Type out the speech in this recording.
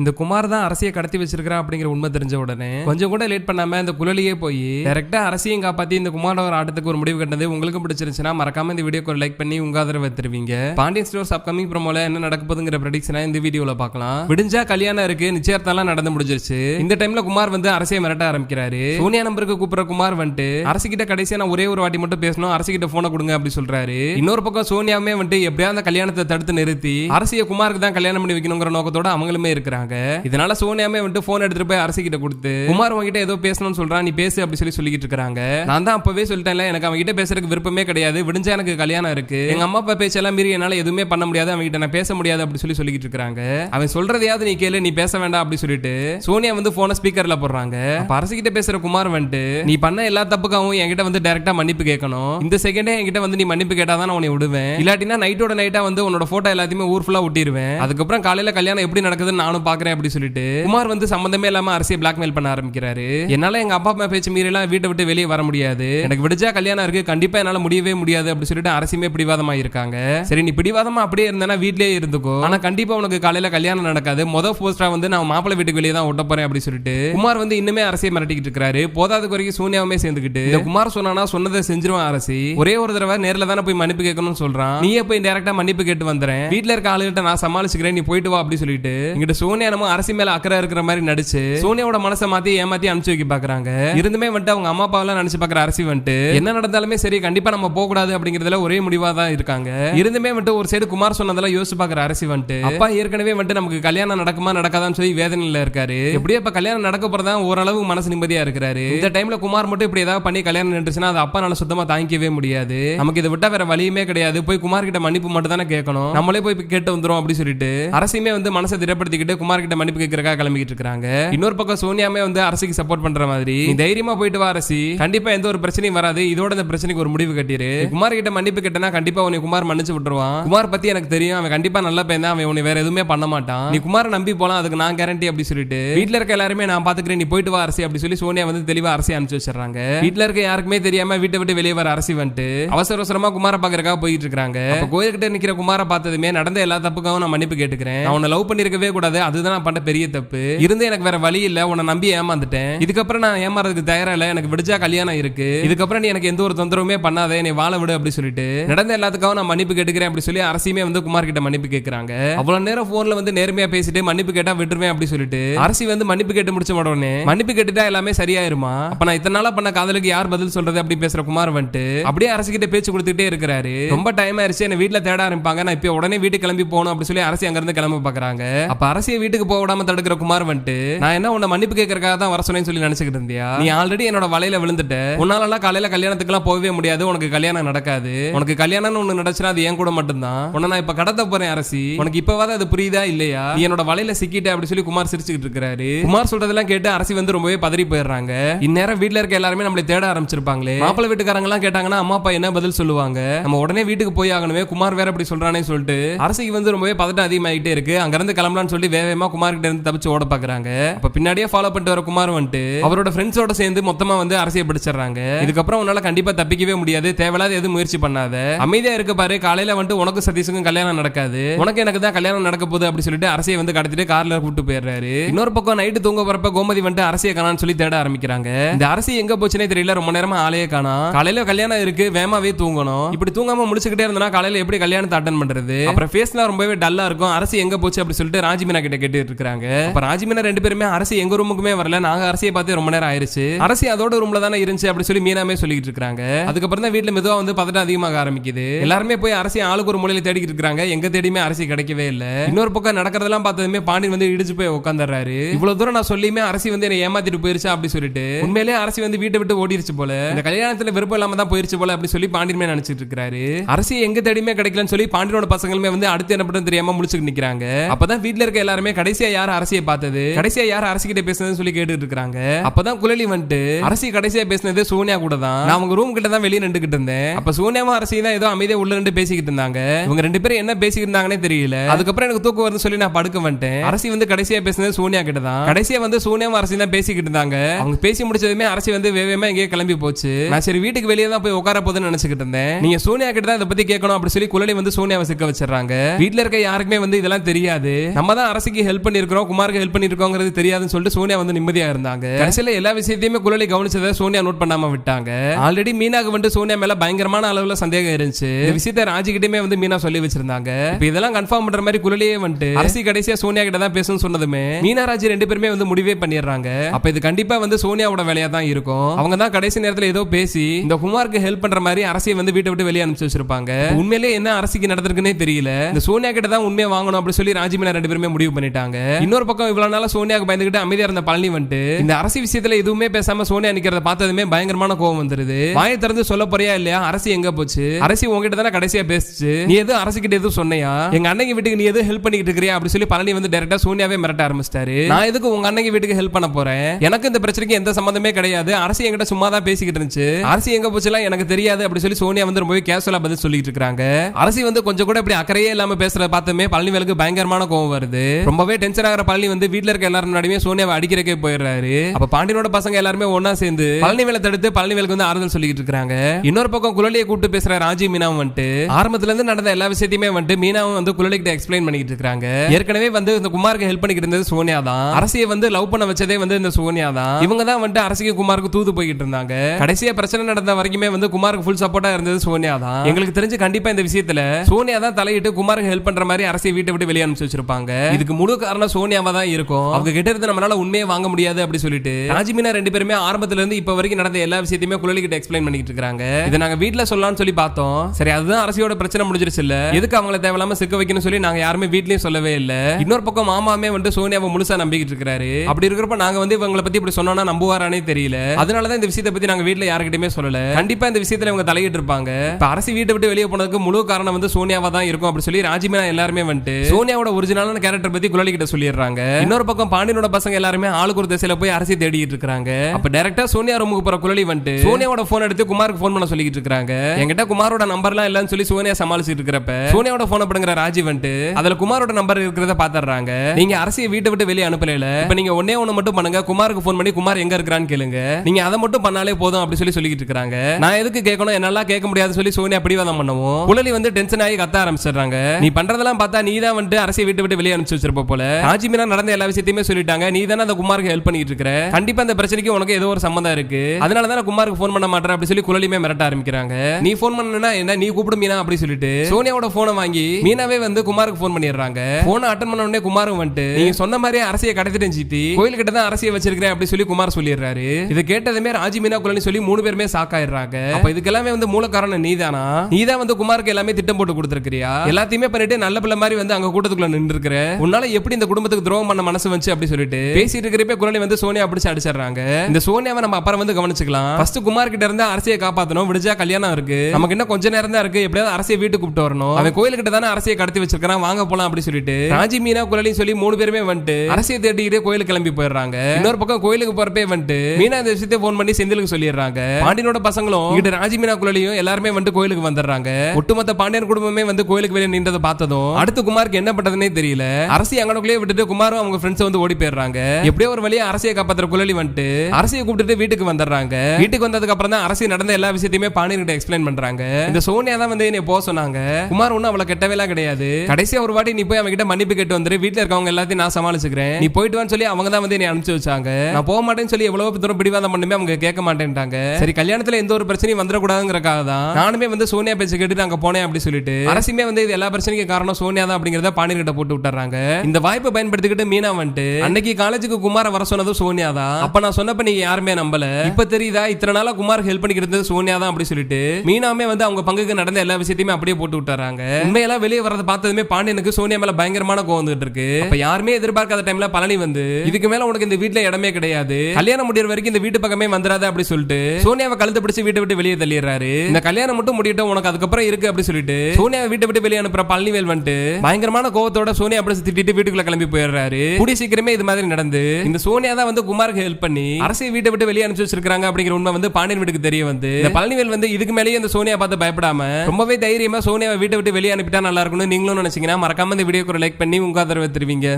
இந்த குமார் தான் அரசியை கடத்தி வச்சிருக்கிறான் அப்படிங்கிற உண்மை தெரிஞ்ச உடனே கொஞ்சம் கூட லேட் பண்ணாம இந்த குழலியே போய் டேரக்டா அரசியும் காப்பாத்தி இந்த குமாரோட ஆட்டத்துக்கு ஒரு முடிவு கட்டது உங்களுக்கு பிடிச்சிருந்துச்சுன்னா மறக்காம இந்த வீடியோக்கு ஒரு லைக் பண்ணி உங்க ஆதரவை தருவீங்க. பாண்டியன் ஸ்டோர்ஸ் அப்கமிங் ப்ரோமோல என்ன நடக்க போதுங்கிற ப்ரெடிக்ஷனா இந்த வீடியோல பார்க்கலாம். விடிஞ்சா கல்யாணம் இருக்கு நிச்சயத்தாலாம் நடந்து முடிஞ்சிருச்சு. இந்த டைம்ல குமார் வந்து அரசியை மிரட்ட ஆரம்பிக்கிறாரு. சோனியா நம்பருக்கு கூப்பிடுற குமார் வந்துட்டு அரசு கிட்ட கடைசியா நான் ஒரே ஒரு வாட்டி மட்டும் பேசணும் அரசு கிட்ட போனை கொடுங்க அப்படி சொல்றாரு. இன்னொரு பக்கம் சோனியாவுமே வந்துட்டு எப்படியாவது அந்த கல்யாணத்தை தடுத்து நிறுத்தி அரசியை குமாருக்கு தான் கல்யாணம் பண்ணி வைக்கணுங்கிற நோக்கத்தோட அவங்களுமே இருக்கிறாங்க. இதனால சோனியாமே வந்துட்டு போன் எடுத்துட்டு போய் அரசு கிட்ட கொடுத்து குமார் உங்ககிட்ட ஏதோ பேசணும்னு சொல்றான் நீ பேசு அப்படி சொல்லி சொல்லிக்கிட்டு இருக்காங்க நான் தான் அப்பவே சொல்லிட்டேன்ல எனக்கு அவங்க கிட்ட பேசுறதுக்கு விருப்பமே கிடையாது. விடிஞ்சா எனக்கு கல்யாணம் இருக்கு. எங்க அம்மா அப்பா பேச்செல்லாம் மீறி என்னால எதுவுமே பண்ண முடியாது. அவங்க கிட்ட நான் பேச முடியாது அப்படி சொல்லி சொல்லிக்கிட்டு இருக்காங்க அவன் சொல்றதையாவது நீ கேளு நீ பேச வேண்டாம் அப்படி சொல்லிட்டு சோனியா வந்து போன ஸ்பீக்கர்ல போடுறாங்க. அரசு கிட்ட பேசுற குமார் வந்துட்டு நீ பண்ண எல்லா தப்புக்காகவும் என்கிட்ட வந்து டைரக்டா மன்னிப்பு கேட்கணும். இந்த செகண்டே என்கிட்ட வந்து நீ மன்னிப்பு கேட்டாதான் நான் உன்னை விடுவேன். இல்லாட்டினா நைட்டோட நைட்டா வந்து உன்னோட போட்டோ எல்லாத்தையுமே ஊர் ஃபுல்லா ஒட்டிடுவேன் அதுக்கப்புறம் காலையில கல்யாணம் எப்படி நடக்குதுன்னு நானும் பாக்குறேன் அப்படி சொல்லிட்டு. குமார் வந்து சம்பந்தமே இல்லாம அரசியை பிளாக்மெயில் பண்ண ஆரம்பிக்கிறாரு. என்னால எங்க அப்பா அம்மா பேச்சு மீறி எல்லாம் வீட்டை விட்டு வெளியே வர முடியாது. எனக்கு விடிச்சா கல்யாணம் இருக்கு கண்டிப்பா என்னால முடியவே முடியாது அப்படி சொல்லிட்டு அரசியுமே பிடிவாதமா இருக்காங்க. சரி நீ பிடிவாதமா அப்படியே இருந்தனா வீட்லயே இருந்துக்கோ. ஆனா கண்டிப்பா உனக்கு காலையில கல்யாணம் நடக்காது. முத போஸ்டா வந்து நான் மாப்பிள்ளை வீட்டுக்கு வெளியே தான் ஒட்ட போறேன் அப்படி சொல்லிட்டு குமார் வந்து இன்னுமே அரசியை மிரட்டிக்கிட்டு இருக்காரு. போதாத வரைக்கும் சூன்யாவுமே சேர்ந்துக்கிட்டு. குமார் சொன்னா சொன்னதை செஞ்சிருவான் அரசி. ஒரே ஒரு தடவை நேரில் தானே போய் மன்னிப்பு கேட்கணும்னு சொல்றான். நீயே போய் டேரக்டா மன்னிப்பு கேட்டு வந்துறேன். வீட்டுல இருக்க ஆளுகிட்ட நான் சமாளிச்சுக்கிறேன். நீ போயிட்டு வா அப்படி சொல்லிட்டு. இங்கிட்ட சோனியா நம்ம அரசு மேல அக்கறை இருக்கிற மாதிரி நடிச்சு சோனியாவோட மனசை மாத்தி ஏமாத்தி அனுப்பிச்சு வைக்க பாக்குறாங்க. இருந்துமே வந்துட்டு அவங்க அம்மா அப்பாவெல்லாம் நினைச்சு பாக்குற அரசி வந்துட்டு என்ன நடந்தாலுமே சரி கண்டிப்பா நம்ம போக கூடாது அப்படிங்கறதுல ஒரே முடிவா தான் இருக்காங்க. இருந்துமே வந்துட்டு ஒரு சைடு குமார் சொன்னதெல்லாம் யோசிச்சு பாக்குற அரசி வந்துட்டு அப்பா ஏற்கனவே வந்துட்டு நமக்கு கல்யாணம் நடக்குமா நடக்காதான்னு சொல்லி வேதனையில இருக்காரு. எப்படியே இப்ப கல்யாணம் நடக்க போறதா ஓரளவு மனசு நிம்மதியா இருக்கிறாரு. இந்த டைம்ல குமார் மட்டும் இப்படி ஏதாவது பண்ணி கல்யாணம் நின்றுச்சுன்னா அது அப்பானால சுத்தமா தாங்கிக்கவே முடியாது. நமக்கு இதை விட்டா வேற வழியுமே கிடையாது. போய் குமார் கிட்ட மன்னிப்பு மட்டும் தானே கேட்கணும். நம்மளே போய் கேட்டு வந்துரும் அப்படின்னு சொல்லிட்டு அரசியுமே வந்து மனசை திடப்படுத்திக்கிட்டு குமார் கிட்ட மன்னிப்பு கேட்கறக்காக கிளம்பிக்கிட்டு இருக்காங்க இன்னொரு பக்கம் சோனியாமே வந்து அரசுக்கு சப்போர்ட் பண்ற மாதிரி. தைரியமா போயிட்டு வா அரசி. கண்டிப்பா எந்த ஒரு பிரச்சனையும் வராது. இதோட இந்த பிரச்சனைக்கு ஒரு முடிவு கட்டிரு. குமார் கிட்ட மன்னிப்பு கேட்டனா கண்டிப்பா உன்னை குமார் மன்னிச்சு விட்டுருவான். குமார் பத்தி எனக்கு தெரியும். அவன் கண்டிப்பா நல்ல பையன் தான். அவன் உன்னை வேற எதுவுமே பண்ண மாட்டான். நீ குமாரை நம்பி போலாம். அதுக்கு நான் கேரண்டி அப்படி சொல்லிட்டு. வீட்டுல இருக்க எல்லாருமே நான் பாத்துக்கிறேன். நீ போயிட்டு வா அரசி அப்படி சொல்லி சோனியா வந்து தெளிவா அரசி அனுப்பிச்சு வச்சிடறாங்க. வீட்டுல இருக்க யாருக்குமே தெரியாம வீட்டை விட்டு வெளியே வர அரசி வந்துட்டு அவசர அவசரமா குமார பாக்குறக்காக போயிட்டு இருக்காங்க கோயில்கிட்ட நிக்கிற குமார பார்த்ததுமே நடந்த எல்லா தப்புக்காகவும் நான் மன்னிப்பு கேட்டுக்கிறேன். அவனை லவ் பண்ணிருக்கவே கூடாது. அதுதான் நான் பண்ண பெரிய தப்பு. இருந்து எனக்கு வேற வழி இல்ல. உன்னை நம்பி ஏமாந்துட்டேன். இதுக்கப்புறம் நான் ஏமாறதுக்கு தயாரா இல்ல. எனக்கு விடிச்சா கல்யாணம் இருக்கு. இதுக்கப்புறம் நீ எனக்கு எந்த ஒரு தொந்தரவுமே பண்ணாத. நீ வாழ விடு அப்படி சொல்லிட்டு. நடந்த எல்லாத்துக்காகவும் நான் மன்னிப்பு கேட்டுக்கிறேன் அப்படி சொல்லி அரசியுமே வந்து குமார் கிட்ட மன்னிப்பு கேட்கறாங்க அவ்வளவு நேரம் போன்ல வந்து நேர்மையா பேசிட்டு மன்னிப்பு கேட்டா விட்டுருவேன் அப்படி சொல்லிட்டு அரசி வந்து மன்னிப்பு கேட்டு முடிச்ச உடனே மன்னிப்பு கேட்டுட்டா எல்லாமே சரியாயிருமா? அப்ப நான் இத்தனை நாளா பண்ண காதலுக்கு யார் பதில் சொல்றது அப்படி பேசுற குமார் வந்துட்டு அப்படியே அரசு கிட்ட பேச்சு கொடுத்துட்டே இருக்கிறாரு. ரொம்ப டைம் ஆயிருச்சு. என்ன வீட்டுல தேட ஆரம்பிப்பாங்க. நான் இப்ப உடனே வீட்டு கிளம்பி போகணும் அப்படி சொல்லி அரசு அங்க இருந்து கிளம்ப பாக்குறாங்க. அப்ப அரசியை வீட்டுக்கு போக விடாம தடுக்கிற குமார் வந்துட்டு நான் என்ன உன்னை மன்னிப்பு கேட்கறதுக்காக தான் வர சொன்னேன்னு சொல்லி நினைச்சுக்கிட்டு இருந்தியா? நீ ஆல்ரெடி என்னோட வலையில விழுந்துட்ட. உன்னாலலாம் காலையில கல்யாணத்துக்குலாம் போகவே முடியாது. உனக்கு கல்யாணம் நடக்காது. உனக்கு கல்யாணம்னு ஒண்ணு நடச்சுனா அது என் கூட மட்டும்தான். உன்னை நான் இப்ப கடத்த போறேன் அரசி. உனக்கு இப்பவாது அது புரியுதா இல்லையா? நீ என்னோட வலையில சிக்கிட்ட அப்படி சொல்லி குமார் சிரிச்சுக்கிட்டு இருக்காரு. குமார் சொல்றதெல்லாம் கேட்டு அரசி வந்து ரொம்பவே பதறி போயிடுறாங்க. இந்நேரம் வீட்டுல இருக்க எல்லாருமே நம்மளை தேட ஆரம்பிச்சிருப்பாங்களே. மாப்பிள்ள வீட்டுக்காரங்க எல்லாம் கேட்டாங்கன்னா அம்மா அப்பா என்ன பதில் சொல்லுவாங்க? நம்ம உடனே வீட்டுக்கு போய் ஆகணுமே குமார் வேற அப்படி சொல்றானே சொல்லிட்டு அரசிக்கு வந்து ரொம்பவே பதட்டம் அதிகமாகிட்டே இருக்கு. அங்க இருந்து கிளம்பலாம்னு சொல்லி வேகமா குமார் கிட்ட இருந்து தப்பிச்சு ஓட பாக்குறாங்க. அப்ப பின்னாடியே ஃபாலோ பண்ணிட்டு வர குமார் வந்துட்டு அவரோட ஃப்ரெண்ட்ஸோட சேர்ந்து மொத்தமா வந்து அரசியை பிடிச்சிடுறாங்க. இதுக்கப்புறம் உன்னால கண்டிப்பா தப்பிக்கவே முடியாது தேவையில்லாத எதுவும் முயற்சி பண்ணாத. அமைதியா இருக்க பாரு காலையில வந்துட்டு உனக்கு சதீஷுக்கும் கல்யாணம் நடக்காது. உனக்கு எனக்கு தான் கல்யாணம் நடக்க போகுது அப்படின்னு சொல்லிட்டு அரசியை வந்து கடத்திட்டு கார்ல கூப்பிட்டு போயிடுறாரு. இன்னொரு பக்கம் நைட்டு தூங்க போறப்ப கோமதி வந்துட்டு அரசியை காணான்னு சொல்லி தேட ஆரம்பிக்கிறாங்க. இந்த அரசி எங்க போச்சுனே தெரியல ரொம்ப நேரமா ஆளையே காணா. காலையில கல்யாணம் இருக்கு வேமாவே தூங்கணும். இப்படி தூங்காம முடிச்சுக்கிட்டே இருந்தா காலையில எப்படி கல்யாணத்தை அட்டன் பண்றது? அப்புறம் ஃபேஸ்லாம் ரொம்பவே டல்லா இருக்கும். அரசி எங்க போச்சு அப்படி சொல்லிட்டு ராஜிமீனா கிட்ட கேட்டு இருக்காங்க அப்ப ராஜிமீனா ரெண்டு பேருமே அரசு எங்க ரூமுக்குமே வரல. நாங்க அரசியை பார்த்து ரொம்ப நேரம் ஆயிருச்சு. அரசி அதோட ரூம்ல தானே இருந்துச்சு அப்படி சொல்லி மீனாமே சொல்லிட்டு இருக்காங்க அதுக்கப்புறம் தான் வீட்டுல மெதுவா வந்து பதட்டம் அதிகமாக ஆரம்பிக்குது. எல்லாருமே போய் அரசி ஆளுக்கு ஒரு மூலையில தேடிக்கிட்டு இருக்காங்க எங்க தேடியுமே அரசி கிடைக்கவே இல்ல. இன்னொரு பக்கம் நடக்கிறதெல்லாம் பார்த்ததுமே பாண்டியன் வந்து இடிச்சு போய் உட்காந்துறாரு இவ்வளவு தூரம் நான் சொல்லியுமே அரசி வந்து என்னை ஏமாத்திட்டு போயிருச்சா அப்படி சொல்லிட்டு உண்மையிலேயே அரசி வந்து வீட்டை விட்டு ஓடிருச்சு போல. இந்த கல்யாணத்துல விருப்பம் இல்லாம தான் போயிருச்சு போல அப்படி சொல்லி பாண்டியன் நினைச்சிட்டு இருக்காரு அரசி எங்க தேடியுமே கிடைக்கலன்னு சொல்லி பாண்டியனோட பசங்களுமே வந்து அடுத்து என்ன பண்ணு தெரியாம முடிச்சுட்டு நிக்கிறாங்க. அப்பதான் வீட்டுல இருக்க எல்லாருமே கடைசியா யார் அரசியை பார்த்தது? கடைசியா யார் அரசி கிட்ட பேசுனதுன்னு சொல்லி கேட்டுட்டு இருக்காங்க அப்பதான் குழலி வந்துட்டு. அரசி கடைசியா பேசினது சோனியா கூட தான் நான் அவங்க ரூம் கிட்ட தான் வெளியே நின்றுகிட்டு இருந்தேன். அப்ப சோனியாவும் அரசி தான் ஏதோ அமைதியா உள்ள நின்று பேசிக்கிட்டு இருந்தாங்க. இவங்க ரெண்டு பேரும் என்ன பேசிக்கிட்டு இருந்தாங்கன்னே தெரியல. அதுக்கப்புறம் எனக்கு தூக்கம் வருதுன்னு சொல்லி நான் படுக்க வந்துட்டேன். அரசி வந்து கடைசியா பேசினது சோனியா கிட்ட தான் கடைசியா வந்து சோனியாவும் அரசி தான் பேசிக்கிட்டு இருந்தாங்க. அவங்க பேசி முடிச்சதுமே அரசி வந்து வேகமா எங்கேயே கிளம்பி போச்சு. நான் சரி வீட்டுக்கு வெளியே தான் போய் உட்கார போதுன்னு நினைச்சுக்கிட்டு இருந்தேன். நீங்க சோனியா கிட்ட தான் இதை பத்தி கேட்கணும் அப்படி சொல்லி குழலி வந்து சோனியாவை சிக்க வச்சிடறாங்க. வீட்ல இருக்க யாருக்குமே வந்து இதெல்லாம் தெரியாது. நம்ம தான் அரசுக்கு ஹெல்ப் பண்ணிருக்கோம் குமாருக்கு ஹெல்ப் பண்ணிருக்கோங்கிறது தெரியாதுன்னு சொல்லிட்டு சோனியா வந்து நிம்மதியா இருந்தாங்க. கடைசியில எல்லா விஷயத்தையுமே குழலி கவனிச்சதை சோனியா நோட் பண்ணாம விட்டாங்க. ஆல்ரெடி மீனாக்கு வந்து சோனியா மேல பயங்கரமான அளவுல சந்தேகம் இருந்துச்சு. விஷயத்த ராஜிகிட்டயுமே வந்து மீனா சொல்லி வச்சிருந்தாங்க. இப்ப இதெல்லாம் கன்ஃபார்ம் பண்ற மாதிரி குழலியே வந்துட்டு அரசி கடைசியா சோனியா கிட்ட தான் பேசணும்னு சொன்னதுமே மீனா ராஜி ரெண்டு பேருமே வந்து முடிவே பண்ணிடுறாங்க. அப்ப இது கண்டிப்பா வந்து சோனியாவோட வேலையா தான் இருக்கும். அவங்க தான் கடைசி நேரத்துல ஏதோ பேசி இந்த குமாருக்கு ஹெல்ப் பண்ற மாதிரி அரசியை வந்து வீட்டை விட்டு வெளியே அனுப்பிச்சு வச்சிருப்பாங்க. உண்மையிலேயே என்ன அரசிக்கு நடந்திருக்குன்னே தெரியல. இந்த சோனியா கிட்ட தான் உண்மையை வாங்கணும் அப்படி சொல்லி ராஜி மீனா ரெண்டு பேருமே முடிவு பண்ணிட்டாங்க. இன்னொரு பக்கம் இவ்வளவு நாளா சோனியாக்கு பயந்துகிட்டு அமைதியா இருந்த பழனி வந்துட்டு இந்த அரசு விஷயத்துல எதுவுமே பேசாம சோனியா நிக்கிறத பார்த்ததுமே பயங்கரமான கோவம் வந்துருது. வாயை திறந்து சொல்ல போறியா இல்லையா? அரசு எங்க போச்சு? அரசு உங்ககிட்ட தானே கடைசியா பேசுச்சு. நீ எதுவும் அரசு கிட்ட எதுவும் சொன்னையா? எங்க அன்னைக்கு வீட்டுக்கு நீ எதுவும் ஹெல்ப் பண்ணிட்டு இருக்கிறியா? அப்படின்னு சொல்லி பழனி வந்து டேரக்டா சோனியாவே மிரட்ட ஆரம்பிச்சிட்டாரு. நான் எதுக்கு உங்க அன்னைக்கு வீட்டுக்கு ஹெல்ப் பண்ண போறேன்? எனக்கு இந்த பிரச்சனைக்கு எந்த சம்பந்தமே கிடையாது. அரசு என்கிட்ட சும்மா தான் பேசிக்கிட்டு இருந்துச்சு. அரசு எங்க போச்சுலாம் எனக்கு தெரியாது. அப்படி சொல்லி சோனியா வந்து ரொம்பவே கேஷுவலா பதில் சொல்லிட்டு இருக்காங்க அரசு வந்து கொஞ்சம் கூட இப்படி அக்கறையே இல்லாம பேசுறத பார்த்துமே பழனிவேலுக்கு பயங்கரமான கோவம் வருது. ரொம்ப அப்பவே டென்ஷன் ஆகிற பழனி வந்து வீட்டில் இருக்க எல்லாரும் முன்னாடியுமே சோனியாவை அடிக்கிறக்கே போயிடுறாரு. அப்ப பாண்டியனோட பசங்க எல்லாருமே ஒன்னா சேர்ந்து பழனி வேலை தடுத்து பழனிவேலுக்கு வந்து ஆறுதல் சொல்லிட்டு இருக்காங்க. இன்னொரு பக்கம் குழலியை கூப்பிட்டு பேசுற ராஜி மீனாவும் வந்துட்டு ஆரம்பத்துல இருந்து நடந்த எல்லா விஷயத்தையுமே வந்துட்டு மீனாவும் வந்து குழலி கிட்ட எக்ஸ்பிளைன் பண்ணிட்டு இருக்காங்க. ஏற்கனவே வந்து இந்த குமாருக்கு ஹெல்ப் பண்ணிக்கிட்டு இருந்தது சோனியா தான். அரசியை வந்து லவ் பண்ண வச்சதே வந்து இந்த சோனியா தான். இவங்க தான் வந்துட்டு அரசிக்கு குமாருக்கு தூது போய்கிட்டு இருந்தாங்க. கடைசியா பிரச்சனை நடந்த வரைக்குமே வந்து குமாருக்கு ஃபுல் சப்போர்ட்டா இருந்தது சோனியா தான். எங்களுக்கு தெரிஞ்சு கண்டிப்பா இந்த விஷயத்துல சோனியா தான் தலையிட்டு குமாருக்கு ஹெல்ப் பண்ற மாதிரி அரசியை வீட்டை விட்டு வெளியே அனுப்பிச்சு வச்சிருப்பாங்க. இதுக்கு முழு காரணம் சோனியாவா தான் இருக்கும். அவங்க கிட்ட இருந்து நம்மளால உண்மையை வாங்க முடியாது அப்படி சொல்லிட்டு. ராஜிமீனா ரெண்டு பேருமே ஆரம்பத்துல இருந்து இப்ப வரைக்கும் நடந்த எல்லா விஷயத்தையுமே குழலி கிட்ட எக்ஸ்பிளைன் பண்ணிட்டு இருக்காங்க. இதை நாங்க வீட்ல சொல்லலாம்னு சொல்லி பார்த்தோம். சரி அதுதான் அரசியோட பிரச்சனை முடிஞ்சிருச்சு இல்ல எதுக்கு அவங்கள தேவையில்லாம சிக்க வைக்கணும்னு சொல்லி நாங்க யாருமே வீட்லயும் சொல்லவே இல்ல. இன்னொரு பக்கம் மாமாமே வந்து சோனியாவை முழுசா நம்பிக்கிட்டு இருக்காரு. அப்படி இருக்கிறப்ப நாங்க வந்து இவங்களை பத்தி இப்படி சொன்னோம்னா நம்புவாரானே தெரியல. அதனாலதான் இந்த விஷயத்தை பத்தி நாங்க வீட்ல யாருக்கிட்டயுமே சொல்லல. கண்டிப்பா இந்த விஷயத்துல இவங்க தலையிட்டு இருப்பாங்க. இப்ப அரசு வீட்டை விட்டு வெளியே போனதுக்கு முழு காரணம் வந்து சோனியாவா தான் இருக்கும் அப்படி சொல்லி ராஜிமேனா எல்லாருமே வந்துட்டு சோனியாவோட ஒரிஜினலான கேரக்டர் பத்தி குழலி கிட்ட சொல்லிடுறாங்க. இன்னொரு பக்கம் பாண்டியனோட பசங்க எல்லாருமே ஆளுக்கு ஒரு திசையில போய் அரசியை தேடிட்டு இருக்காங்க அப்ப டைரக்டா சோனியா ரூமுக்கு போற குழலி வந்துட்டு சோனியாவோட போன் எடுத்து குமாருக்கு போன் பண்ண சொல்லிட்டு இருக்காங்க என்கிட்ட குமாரோட நம்பர்லாம் இல்லன்னு சொல்லி சோனியா சமாளிச்சிட்டு இருக்கிறப்ப சோனியாவோட போன் அப்படிங்கிற ராஜி வந்துட்டு அதுல குமாரோட நம்பர் இருக்கிறத பாத்துறாங்க நீங்க அரசியை வீட்டை விட்டு வெளியே அனுப்பல இப்ப நீங்க ஒன்னே ஒண்ணு மட்டும் பண்ணுங்க. குமாருக்கு போன் பண்ணி குமார் எங்க இருக்கிறான்னு கேளுங்க. நீங்க அதை மட்டும் பண்ணாலே போதும் அப்படி சொல்லி சொல்லிட்டு இருக்காங்க நான் எதுக்கு கேட்கணும்? என்னால கேட்க முடியாது சொல்லி சோனியா பிடிவாதம் பண்ணுவோம். குழலி வந்து டென்ஷன் ஆகி கத்த ஆரம்பிச்சிடுறாங்க. நீ பண்றதெல்லாம் பார்த்தா நீ தான் வந்துட்டு அரசியை வீட்டை விட்டு வெளியே அனுப்பிச்சு வச்சிருப்ப போல. ராஜி மீனா நடந்த எல்லா விஷயத்தையுமே சொல்லிட்டாங்க. நீ தானே அந்த குமாருக்கு ஹெல்ப் பண்ணிட்டு இருக்க கண்டிப்பா அந்த பிரச்சனைக்கு உனக்கு ஏதோ ஒரு சம்மந்தம் இருக்கு. அதனால தான் குமாருக்கு ஃபோன் பண்ண மாட்டேன் அப்படி சொல்லி குழலியுமே மிரட்ட ஆரம்பிக்கிறாங்க. நீ ஃபோன் பண்ணனா என்ன? நீ கூப்பிடு மீனா அப்படி சொல்லிட்டு சோனியாவோட போனை வாங்கி மீனாவே வந்து குமாருக்கு ஃபோன் பண்ணிடுறாங்க. போனை அட்டன் பண்ண உடனே குமாரும் வந்துட்டு நீங்க சொன்ன மாதிரியே அரசியை கடத்திட்டு ஜித்தி கோயில் கிட்ட தான் அரசியை வச்சிருக்கிறேன் அப்படி சொல்லி குமார் சொல்லிடுறாரு. இது கேட்டதுமே ராஜி மீனா குழலி சொல்லி மூணு பேருமே சாக்காயிடுறாங்க அப்ப இதுக்கெல்லாமே வந்து மூல காரணம் நீதானா? நீதான் வந்து குமாருக்கு எல்லாமே திட்டம் போட்டு கொடுத்துருக்கியா எல்லாத்தையுமே பண்ணிட்டு நல்ல பிள்ளை மாதிரி வந்து அங்க கூட்டத்துக்குள்ள நின்று இருக்கிற உன்னால எப்படி இந்த குடும்பத்துக்கு துரோகம் பண்ண மனசு வந்துச்சு அப்படி சொல்லிட்டு பேசிட்டு இருக்கிறப்ப குழந்தை வந்து சோனியா பிடிச்சி அடிச்சிடுறாங்க. இந்த சோனியாவை நம்ம அப்புறம் வந்து கவனிச்சுக்கலாம். ஃபர்ஸ்ட் குமார் கிட்ட இருந்து அரசியை காப்பாத்தணும். விடுஜா கல்யாணம் இருக்கு. நமக்கு இன்னும் கொஞ்ச நேரம் தான் இருக்கு. எப்படியாவது அரசியை வீட்டுக்கு கூப்பிட்டு வரணும். அவன் கோயிலுக்கிட்ட தானே அரசியை கடத்தி வச்சிருக்கான் வாங்க போலாம் அப்படி சொல்லிட்டு ராஜி மீனா குழலின்னு சொல்லி மூணு பேருமே வந்துட்டு அரசியை தேடிக்கிட்டே கோயிலுக்கு கிளம்பி போயிடுறாங்க. இன்னொரு பக்கம் கோயிலுக்கு போறப்பே வந்துட்டு மீனா இந்த விஷயத்தை போன் பண்ணி செந்திலுக்கு சொல்லிடுறாங்க. பாண்டியனோட பசங்களும் இங்கிட்ட ராஜி மீனா குழலியும் எல்லாருமே வந்து கோயிலுக்கு வந்துடுறாங்க. ஒட்டுமொத்த பாண்டியன் குடும்பமே வந்து கோயிலுக்கு வெளியே நின்றதை பார்த்ததும் அடுத்து குமாருக்கு என்ன பண்றதுனே தெரியல. அரசி அங்கனக்குள்ளே விட்டுட்டு குமாரும் அவங்க ஃப்ரெண்ட்ஸ் வந்து ஓடி போயிடுறாங்க. எப்படியோ ஒரு வழியா அரசியை காப்பாத்துற குழலி வந்துட்டு அரசியை கூப்பிட்டுட்டு வீட்டுக்கு வந்துடுறாங்க. வீட்டுக்கு வந்ததுக்கு அப்புறம் தான் அரசி நடந்த எல்லா விஷயத்தையுமே பாண்டியன் கிட்ட எக்ஸ்பிளைன் பண்றாங்க. இந்த சோனியா தான் வந்து என்னை போக சொன்னாங்க. குமார் ஒன்னும் அவளை கெட்டவேலாம் கிடையாது. கடைசியா ஒரு வாட்டி நீ போய் அவங்க கிட்ட மன்னிப்பு கேட்டு வந்துரு. வீட்டுல இருக்கவங்க எல்லாத்தையும் நான் சமாளிச்சுக்கிறேன். நீ போயிட்டு வான்னு சொல்லி அவங்க தான் வந்து என்னை அனுப்பிச்சு வச்சாங்க. நான் போக மாட்டேன்னு சொல்லி எவ்வளவு தூரம் பிடிவாதம் பண்ணுமே அவங்க கேட்க மாட்டேன்ட்டாங்க. சரி கல்யாணத்துல எந்த ஒரு பிரச்சனையும் வந்துடக்கூடாதுங்கிறக்காக தான் நானுமே வந்து சோனியா பேச்சு கேட்டு அங்க போனேன் அப்படி சொல்லிட்டு அரசுமே வந்து இது எல்லா பிரச்சனைக்கும் காரணம் சோனியா தான் அப்படிங்கறத பாண்டியன் கிட்ட போட்டு விட்டுறாங்க. இந்த இந்த வாய்ப்பை பயன்படுத்திக்கிட்டு மீனா வந்துட்டு அன்னைக்கு காலேஜுக்கு குமார வர சொன்னதும் சோனியா தான். அப்ப நான் சொன்னப்ப நீங்க யாருமே நம்பல. இப்ப தெரியுதா? இத்தனை நாளா குமார் ஹெல்ப் பண்ணிக்கிட்டு இருந்தது சோனியா தான் அப்படி சொல்லிட்டு மீனாமே வந்து அவங்க பங்குக்கு நடந்த எல்லா விஷயத்தையுமே அப்படியே போட்டு விட்டுறாங்க. உண்மையெல்லாம் வெளியே வரத பார்த்ததுமே பாண்டியனுக்கு சோனியா மேல பயங்கரமான கோவம் வந்துட்டு இருக்கு. அப்ப யாருமே எதிர்பார்க்காத டைம்ல பழனி வந்து இதுக்கு மேல உனக்கு இந்த வீட்டுல இடமே கிடையாது. கல்யாணம் முடியற வரைக்கும் இந்த வீட்டு பக்கமே வந்துடாத அப்படி சொல்லிட்டு சோனியாவை கழுத்து பிடிச்சு வீட்டை விட்டு வெளியே தள்ளிடுறாரு. இந்த கல்யாணம் மட்டும் முடியட்டும் உனக்கு அதுக்கப்புறம் இருக்கு அப்படி சொல்லிட்டு சோனியாவை வீட்டை விட்டு வெளியே அனுப்புற பழனிவேல் வந்துட்டு பயங்கரமான கோவத்தோட சோனியா அப்படி திட்டிட்டு வீட்டுக்குள்ள கிளம்பி போயிடுறாரு. கூடிய சீக்கிரமே இது மாதிரி நடந்து இந்த சோனியா தான் வந்து குமாருக்கு ஹெல்ப் பண்ணி அரசை வீட்டை விட்டு வெளியே அனுப்பிச்சு வச்சிருக்காங்க அப்படிங்கிற உண்மை வந்து பாண்டியன் வீட்டுக்கு தெரிய வந்து இந்த பழனிவேல் வந்து இதுக்கு மேலேயே இந்த சோனியா பார்த்து பயப்படாம ரொம்பவே தைரியமா சோனியாவை வீட்டை விட்டு வெளியே அனுப்பிட்டா நல்லா இருக்கும்னு நீங்களும் நினைச்சீங்கன்னா மறக்காம இந்த வீடியோக்கு லைக் பண்ணி உங்க ஆதரவை தருவீங்க.